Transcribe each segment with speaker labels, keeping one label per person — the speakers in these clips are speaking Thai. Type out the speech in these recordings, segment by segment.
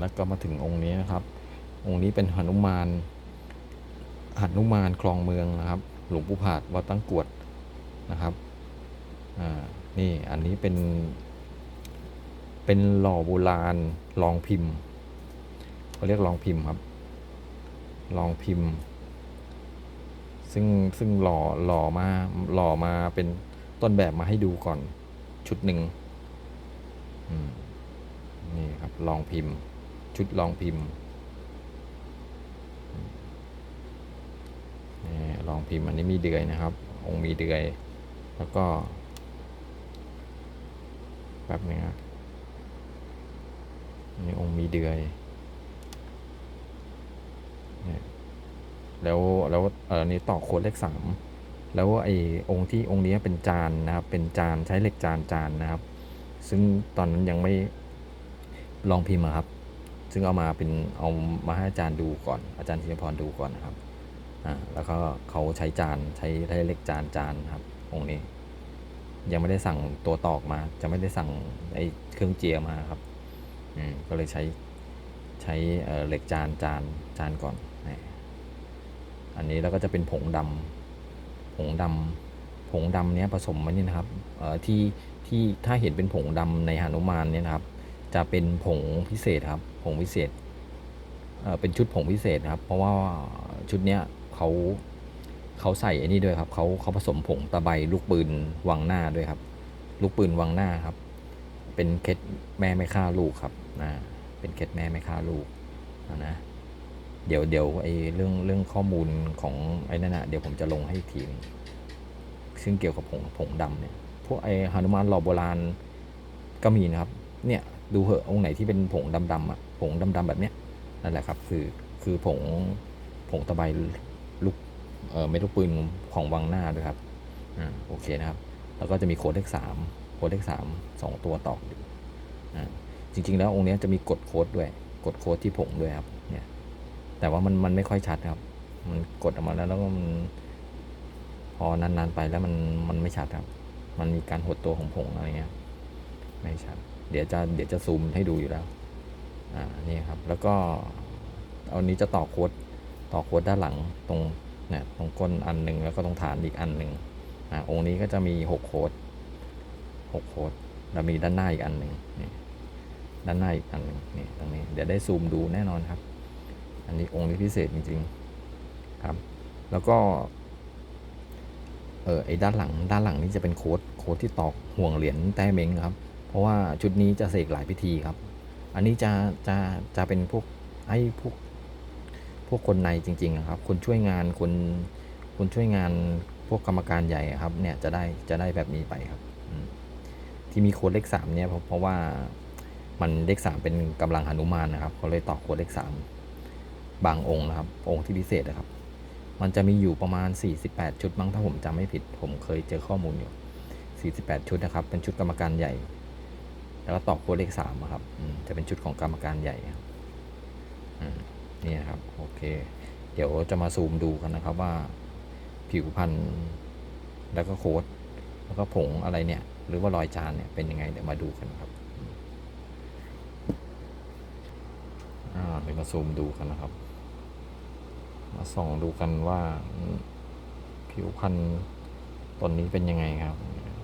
Speaker 1: แล้วก็มาถึงองค์นี้นะครับ องค์นี้เป็นหนุมานหนุมานคลองเมืองนะครับ หลวงปู่ผาดวัดตั้งกวดนะครับอ่านี่อันนี้เป็น เป็นหล่อโบราณลองพิมพ์เขาเรียกลองพิมพ์ครับ ลองพิมพ์ ซึ่งซึ่งหล่อหล่อมาหล่อมาเป็นต้นแบบมาให้ดูก่อนชุดหนึ่งอืมนี่ครับลองพิมพ์ ชุดลองพิมพ์นี่ลองพิมพ์อันนี้มีเดือยนะครับ องค์มีเดือย แล้วก็แบบนี้ครับนี่องค์มีเดือยแล้วแล้วเออนี่ต่อโค้ดเลขสามแล้วไอ้องค์ที่องค์นี้เป็นจานนะครับ เป็นจานใช้เหล็กจานจานนะครับ ซึ่งตอนนั้นยังไม่ลองพิมพ์อะครับ ซึ่งเอามาเป็นเอามาให้อาจารย์ดูก่อน อาจารย์ธินพรดูก่อนนะครับอ่าแล้วก็เขาใช้จานใช้ใช้เหล็กจานจานครับองค์นี้ ยังไม่ได้สั่งตัวตอกมา จะไม่ได้สั่งไอ้เครื่องเจียมาครับอืมก็เลยใช้ใช้เออเหล็กจานจานจานก่อนนี่อันนี้แล้วก็จะเป็นผงดำผงดำผงดำเนี้ยผสมไว้นี่นะครับ เอ่อที่ที่ถ้าเห็นเป็นผงดำในหนุมานเนี่ยนะครับ จะเป็นผงพิเศษครับ ผงพิเศษเป็นชุดผงพิเศษครับ เพราะว่าชุดเนี้ยเขาเขาใส่ไอ้นี่ด้วยครับเขาเขาผสมผงตะไบลูกปืนวังหน้าด้วยครับ ลูกปืนวังหน้าครับ เป็นเคสแม่ไม่ฆ่าลูกครับนะเป็นเคสแม่ไม่ฆ่าลูกนะเดี๋ยวเดี๋ยวไอ้เรื่องเรื่องข้อมูลของไอ้นั่นนะเดี๋ยวผมจะลงให้อีกทีหนึ่ซึ่งเกี่ยวกับผงผงดำเนี่ยพวกไอ้หนุมานหล่อโบราณก็มีนะครับ เนี่ย ดูเหอะองค์ไหนที่เป็นผงดำๆอะผงดำๆแบบเนี้ยนั่นแหละครับคือคือผงผงตะไบลูกเออไม่ลูกปืนของวังหน้าด้วยครับอ่าโอเคนะครับ แล้วก็จะมีโค้ดเลขสามโค้ดเลขสามสองตัวตอกอยู่อ่าจริง ๆ แล้วองค์นี้จะมีกดโค้ดด้วยกดโค้ดที่ผงด้วยครับเนี่ยแต่ว่ามันมันไม่ค่อยชัดครับ มันกดออกมาแล้วแล้วก็มันพอนานๆไปแล้วมันมันไม่ชัดครับ มันมีการหดตัวของผงอะไรเงี้ยไม่ชัด เดี๋ยวจะเดี๋ยวจะซูมให้ดูอยู่แล้วอ่านี่ครับแล้วก็เอานี้จะต่อโค้ดต่อโค้ดด้านหลังตรงเนี่ยตรงก้นอันหนึ่งแล้วก็ตรงฐานอีกอันหนึ่งอ่าองค์นี้ก็จะมีหกโค้ดหกโค้ดแล้วมีด้านหน้าอีกอันหนึ่งนี่ด้านหน้าอีกอันหนึ่งนี่ตรงนี้เดี๋ยวได้ซูมดูแน่นอนครับ อันนี้องค์นี้พิเศษจริงๆครับ แล้วก็เออไอ้ด้านหลังด้านหลังนี้จะเป็นโค้ดโค้ดที่ตอกห่วงเหรียญแต้เม้งครับ ราะว่าชุดนี้จะเสกหลายพิธีครับ อันนี้จะจะจะเป็นพวกให้พวกพวกคนในจริงๆอะครับ คนช่วยงานคนคนช่วยงานพวกกรรมการใหญ่ครับ เนี่ยจะได้จะได้แบบนี้ไปครับที่มีโค้ดเลขสามเนี่ยเพราะเพราะว่ามันเลขสามเป็นกำลังหนุมานนะครับเขาเลยต่อโค้ดเลขสามบางองค์นะครับ องค์ที่พิเศษนะครับ มันจะมีอยู่ประมาณ 48 ชุดมั้งถ้าผมจำไม่ผิด ผมเคยเจอข้อมูลอยู่ 48 ชุดนะครับ เป็นชุดกรรมการใหญ่ แล้วก็ตอกโค้ดเลขสามครับจะเป็นชุดของกรรมการใหญ่นี่ครับโอเค เดี๋ยวจะมาซูมดูกันนะครับว่า ผิวพันธุ์แล้วก็โค้ดแล้วก็ผงอะไรเนี่ย หรือว่ารอยจานเนี่ยเป็นยังไงเดี๋ยวมาดูกันครับอ่าเดี๋ยวมาซูมดูกันนะครับ มาส่องดูกันว่า ผิวพันธุ์ตนนี้เป็นยังไงครับ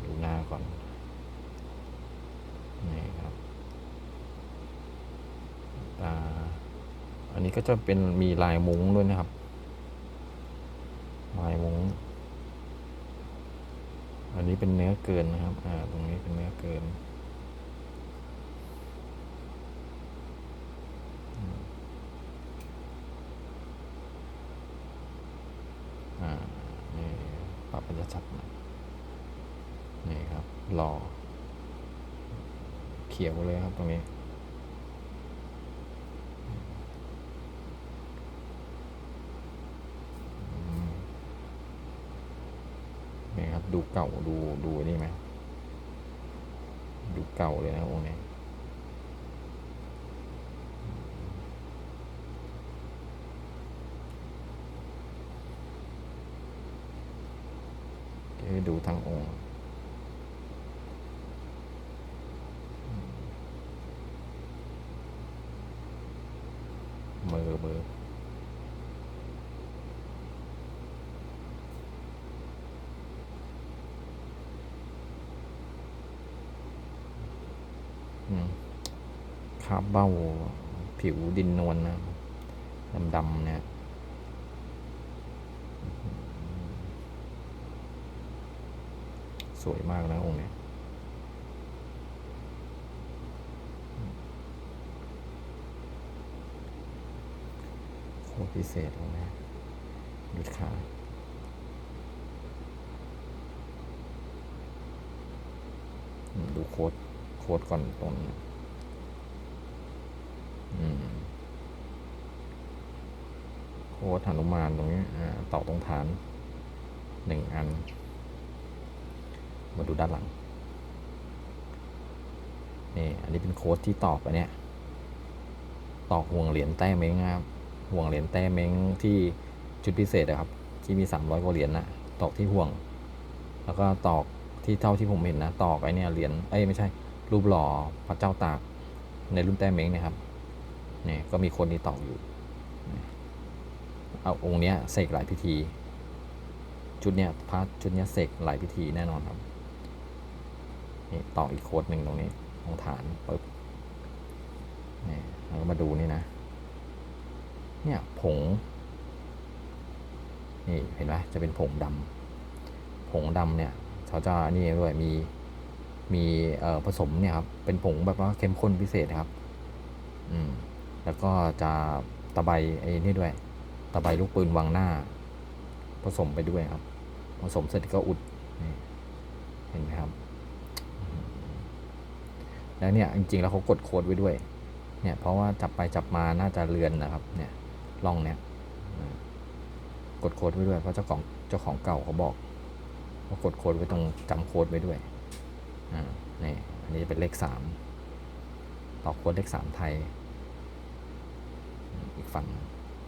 Speaker 1: ดูหน้าก่อน นี่ครับตาอันนี้ก็จะเป็นมีลายมุ้งด้วยนะครับ ลายมุ้ง อันนี้เป็นเนื้อเกินนะครับ อ่า ตรงนี้เป็นเนื้อเกิน อ่า นี่ปรับเป็นชัดๆหน่อยนี่ครับหล่อ ครับตรงนี้ นี่ครับ ดูเก่าดูดูนี่ไหมดูเก่าเลยนะองค์นี้ เดี๋ยวให้ดูทั้งองค์ มือมือคาบเบ้าผิวดินนวลนะดำๆเนี่ยสวยมากนะองค์เนี้ยโคตร พิเศษเลยนะดูขาดูโค้ดโค้ดก่อนตรงนี้โค้ดหนุมานตรงนี้อ่าต่อตรงฐานหนึ่งอัน มาดูด้านหลัง นี่ อันนี้เป็นโค้ดที่ตอกไปเนี่ย ตอกห่วงเหรียญแต้เม้งนะครับ ห่วงเหรียญแต้เม้งที่ชุดพิเศษนะครับ ที่มีสามร้อยกว่าเหรียญนะตอกที่ห่วง แล้วก็ตอกที่เท่าที่ผมเห็นนะ ตอกไอเนี่ยเหรียญเอ้ยไม่ใช่ รูปหล่อพระเจ้าตากในรุ่นแต้เม้งเนะครับเนี่ยก็มีคนที่ตอกอยู่เอาองค์เนี้ยเสกหลายพิธี ชุดเนี้ยพระชุดเนี้ยเสกหลายพิธีแน่นอนครับนี่ต่ออีกโค้ดหนึ่งตรงนี้ตรงฐานปึ๊บนี่เราก็มาดูนี่นะ เนี่ยผงนี่เห็นไหมจะเป็นผงดำผงดำเนี่ยเขาจะนี่ด้วยมีมีผสมเนี่ยครับเป็นผงแบบว่าเข้มข้นพิเศษครับอืมแล้วก็จะตะไบไอ้นี่ด้วยตะไบลูกปืนวางหน้า ผสมไปด้วยครับ ผสมเสร็จก็อุดนี่เห็นไหมครับ แล้วเนี่ยจริงๆแล้วเขากดโค้ดไว้ด้วย เนี่ยเพราะว่าจับไปจับมาน่าจะเลือนนะครับ เนี่ย ลองเนี่ยกดโค้ดไว้ด้วยเพราะเจ้าของเจ้าของเก่าเขาบอกว่ากดโค้ดไว้ตรงจำโค้ดไว้ด้วยอ่านี่อันนี้จะเป็นเลขสามต่อโค้ดเลขสามไทย อีกฝั่ง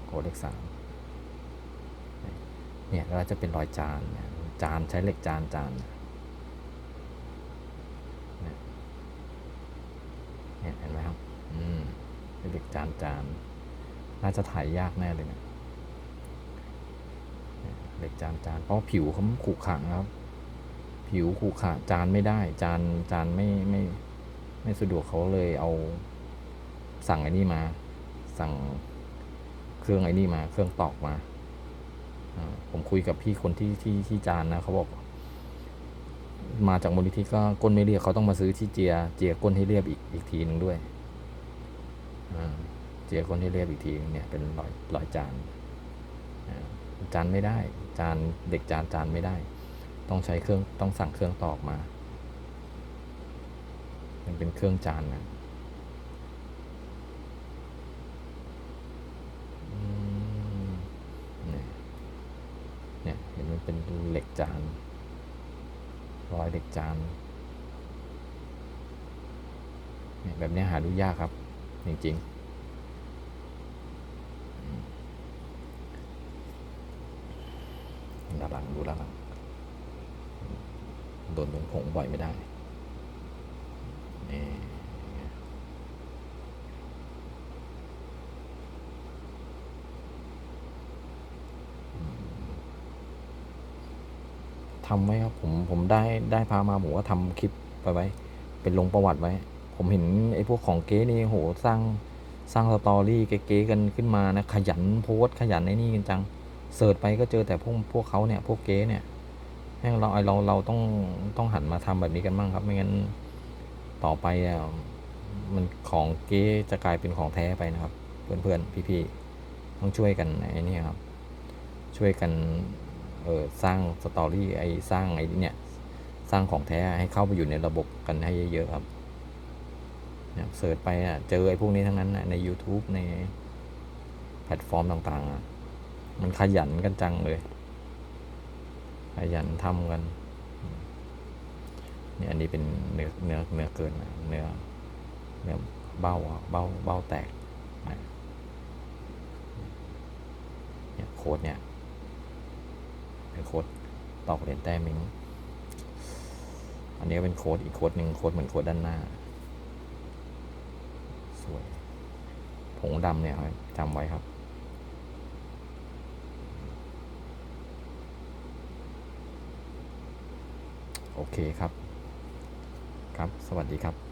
Speaker 1: โค้ดเลขสามเนี่ยก็จะเป็นรอยจานจานใช้เหล็กจานจานเนี่ยเห็นไหมครับ อืมเหล็กจานจานน่ น่าจะถ่ายยากแน่เลยเนี่ยเนี่ยเหล็กจานจานเพราะผิวเขาขรุขระครับ ผิวขรุขระจานไม่ได้ จานจานไม่ไม่ไม่สะดวกเขาเลยเอาสั่งไอ้นี่มา สั่งเครื่องไอ้นี่มา เครื่องตอกมาผมคุยกับพี่คนที่ที่ที่จานนะเขาบอก มาจากมูลนิธิก็ก้นไม่เรียบเขาต้องมาซื้อที่เจีย เจียก้นให้เรียบอีกอีกทีหนึ่งด้วย เจียก้นให้เรียบอีกทีเนี่ยเป็นรอยรอยจานจานไม่ได้ จานเด็กจานจานไม่ได้ ต้องใช้เครื่องต้องสั่งเครื่องตอกมามันเป็นเครื่องจานนะเนี่ยเห็นมันเป็นเหล็กจานรอยเหล็กจานเนี่ยแบบนี้หาดูยากครับ จริงๆด้านหลังดูด้านหลัง โดนลงผงบ่อยไม่ได้นี่ทำไว้ครับผมผมได้ได้พามาผมก็ทำคลิปไปไว้ เป็นลงประวัติไว้ ผมเห็นไอ้พวกของเก๊นี่โหสร้างสร้างสตอรี่เก๊ๆกันขึ้นมานะขยันโพสขยันไอ้นี่กันจังเสิร์ชไปก็เจอแต่พวกพวกเขาเนี่ยพวกเก๊เนี่ย เราเราเราต้องต้องหันมาทำแบบนี้กันบ้างครับ ไม่งั้นต่อไปอะมันของเก๊จะกลายเป็นของแท้ไปนะครับ เพื่อนๆพี่ๆต้องช่วยกันไอ้นี่ครับ ช่วยกันเออสร้างสตอรี่ไอ้สร้างไอ้เนี่ยสร้างของแท้ให้เข้าไปอยู่ในระบบกันให้เยอะๆครับเนี่ยเสิร์ชไปอะเจอไอ้พวกนี้ทั้งนั้นนะใน YouTube ในแพลตฟอร์มต่างๆ มันขยันกันจังเลย ขยันทำกันเนี่ยอันนี้เป็นเนื้อเนื้อเนื้อเกินเนื้อเนื้อเบ้าอะเบ้าเบ้าแตกเนี่ยโค้ดเนี่ยเป็นโค้ดตอกเหรียญแต้มิงอันนี้เป็นโค้ดอีกโค้ดหนึ่งโค้ดเหมือนโค้ดด้านหน้า สวย ผงดำเนี่ยจำไว้ครับ โอเคครับ ครับ สวัสดีครับ